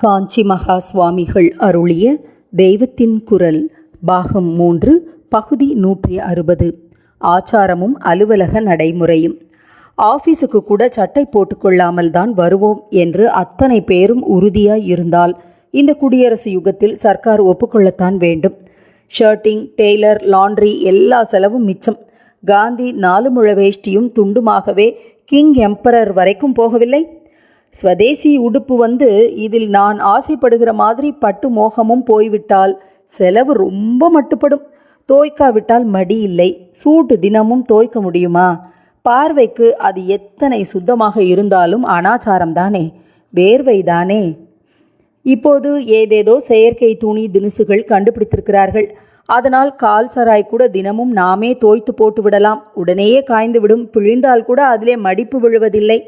காஞ்சி மகா சுவாமிகள் அருளிய தெய்வத்தின் குரல் பாகம் மூன்று பகுதி நூற்றி அறுபது. ஆச்சாரமும் அலுவலக நடைமுறையும். ஆஃபீஸுக்கு கூட சட்டை போட்டுக்கொள்ளாமல் தான் வருவோம் என்று அத்தனை பேரும் உறுதியாய் இருந்தால் இந்த குடியரசு யுகத்தில் சர்க்கார் ஒப்புக்கொள்ளத்தான் வேண்டும். ஷர்ட்டிங் டெய்லர் லாண்ட்ரி எல்லா செலவும் மிச்சம். காந்தி நாலு முழ வேஷ்டியும் துண்டுமாகவே கிங் எம்பரர் வரைக்கும் போகவில்லை? ஸ்வதேசி உடுப்பு வந்து இதில் நான் ஆசைப்படுகிற மாதிரி பட்டு மோகமும் போய்விட்டால் செலவு ரொம்ப மட்டுப்படும். தோய்க்காவிட்டால் மடி இல்லை. சூட்டு தினமும் தோய்க்க முடியுமா? பார்வைக்கு அது எத்தனை சுத்தமாக இருந்தாலும் அனாச்சாரம் தானே வேர்வை தானே இப்போது ஏதேதோ செயற்கை துணி தினுசுகள் கண்டுபிடித்திருக்கிறார்கள். அதனால் கால் சராய் கூட தினமும் நாமே தோய்த்து போட்டு விடலாம். உடனேயே காய்ந்து விடும். பிழிந்தால் கூட அதிலே மடிப்பு விழுவதில்லை.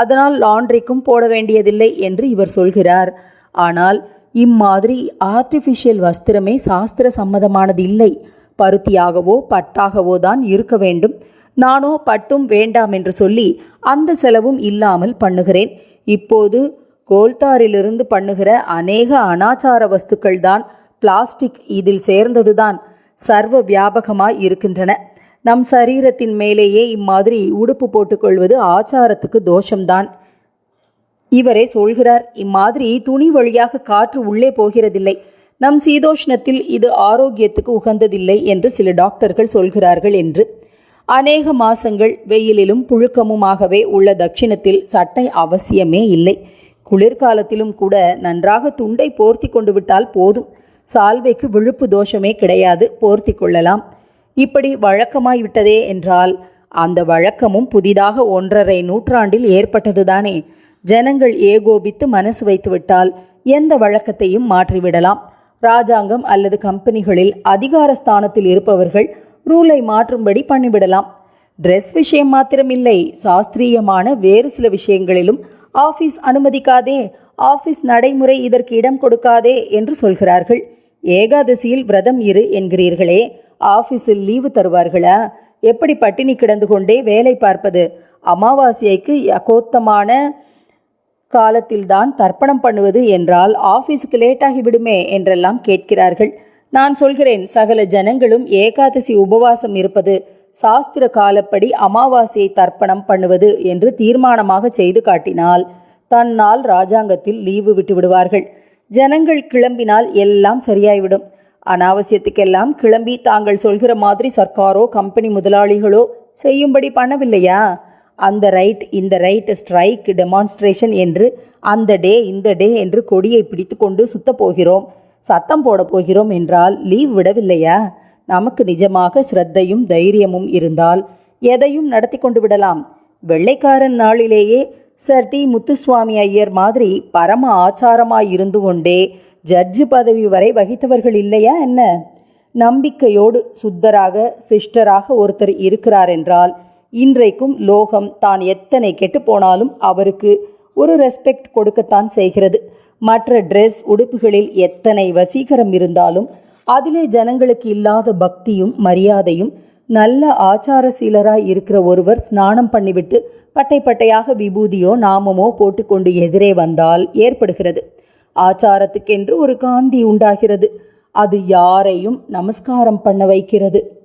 அதனால் லாண்ட்ரிக்கும் போட வேண்டியதில்லை என்று இவர் சொல்கிறார். ஆனால் இம்மாதிரி ஆர்டிஃபிஷியல் வஸ்திரமே சாஸ்திர சம்மதமானது இல்லை. பருத்தியாகவோ பட்டாகவோ தான் இருக்க வேண்டும். நானோ பட்டும் வேண்டாம் என்று சொல்லி அந்த செலவும் இல்லாமல் பண்ணுகிறேன். இப்போது கோல்தாரிலிருந்து பண்ணுகிற அநேக அனாச்சார வஸ்துக்கள் தான் பிளாஸ்டிக் இதில் சேர்ந்ததுதான். சர்வ வியாபகமாய் இருக்கின்றன. நம் சரீரத்தின் மேலேயே இம்மாதிரி உடுப்பு போட்டுக்கொள்வது ஆச்சாரத்துக்கு தோஷம்தான். இவரே சொல்கிறார் இம்மாதிரி துணி வழியாக காற்று உள்ளே போகிறதில்லை. நம் சீதோஷ்ணத்தில் இது ஆரோக்கியத்துக்கு உகந்ததில்லை என்று சில டாக்டர்கள் சொல்கிறார்கள் என்று. அநேக மாசங்கள் வெயிலிலும் புழுக்கமுமாகவே உள்ள தட்சிணத்தில் சட்டை அவசியமே இல்லை. குளிர்காலத்திலும் கூட நன்றாக துண்டை போர்த்தி கொண்டு விட்டால் போதும். சால்வைக்கு விழுப்பு தோஷமே கிடையாது போர்த்தி கொள்ளலாம். இப்படி வழக்கமாய்விட்டதே என்றால் அந்த வழக்கமும் புதிதாக ஒன்றரை நூற்றாண்டில் ஏற்பட்டதுதானே. ஜனங்கள் ஏகோபித்து மனசு வைத்துவிட்டால் எந்த வழக்கத்தையும் மாற்றிவிடலாம். ராஜாங்கம் அல்லது கம்பெனிகளில் அதிகார ஸ்தானத்தில் இருப்பவர்கள் ரூலை மாற்றும்படி பண்ணிவிடலாம். ட்ரெஸ் விஷயம் மாத்திரமில்லை. சாஸ்திரியமான வேறு சில விஷயங்களிலும் ஆஃபீஸ் அனுமதிக்காதே ஆஃபீஸ் நடைமுறை இதற்கு இடம் கொடுக்காதே என்று சொல்கிறார்கள். ஏகாதசியில் விரதம் இரு என்கிறீர்களே. ஆஃபீஸில் லீவு தருவார்களா? எப்படி பட்டினி கிடந்து கொண்டே வேலை பார்ப்பது? அமாவாசைக்கு யகோத்தமான காலத்தில்தான் தர்ப்பணம் பண்ணுவது என்றால் ஆஃபீஸுக்கு லேட்டாகி விடுமே என்றெல்லாம் கேட்கிறார்கள். நான் சொல்கிறேன் சகல ஜனங்களும் ஏகாதசி உபவாசம் இருப்பது சாஸ்திர காலப்படி அமாவாசையை தர்ப்பணம் பண்ணுவது என்று தீர்மானமாக செய்து காட்டினால் தன்னால் ராஜாங்கத்தில் லீவு விட்டு விடுவார்கள் ஜனங்கள் கிளம்பினால் எல்லாம் சரியாய்விடும். அனாவசியத்துக்கெல்லாம் கிளம்பி தாங்கள் சொல்கிற மாதிரி சர்க்காரோ கம்பெனி முதலாளிகளோ செய்யும்படி பண்ணவில்லையா? அந்த ரைட் இந்த ரைட் ஸ்ட்ரைக் டெமான்ஸ்ட்ரேஷன் என்று அந்த டே இந்த டே என்று கொடியை பிடித்து கொண்டு சுத்த போகிறோம். சத்தம் போட போகிறோம் என்றால் லீவ் விடவில்லையா? நமக்கு நிஜமாக ஸ்ரத்தையும் தைரியமும் இருந்தால் எதையும் நடத்தி கொண்டு விடலாம். வெள்ளைக்காரன் நாளிலேயே சர் டி. முத்துசுவாமி ஐயர் மாதிரி பரம ஆச்சாரமாய் இருந்து கொண்டே ஜட்ஜு பதவி வரை வகித்தவர்கள் இல்லையா என்ன? நம்பிக்கையோடு சுத்தராக சிஸ்டராக ஒருத்தர் இருக்கிறார் என்றால் இன்றைக்கும் லோகம் தான் எத்தனை கெட்டு போனாலும் அவருக்கு ஒரு ரெஸ்பெக்ட் கொடுக்கத்தான் செய்கிறது. மற்ற ட்ரெஸ் உடுப்புகளில் எத்தனை வசீகரம் இருந்தாலும் அதிலே ஜனங்களுக்கு இல்லாத பக்தியும் மரியாதையும் நல்ல ஆச்சார சீலராய் இருக்கிற ஒருவர் ஸ்நானம் பண்ணிவிட்டு பட்டை பட்டையாக விபூதியோ நாமமோ போட்டுக்கொண்டு எதிரே வந்தால் ஏற்படுகிறது. ஆச்சாரத்துக்கென்று ஒரு காந்தி உண்டாகிறது. அது யாரையும் நமஸ்காரம் பண்ண வைக்கிறது.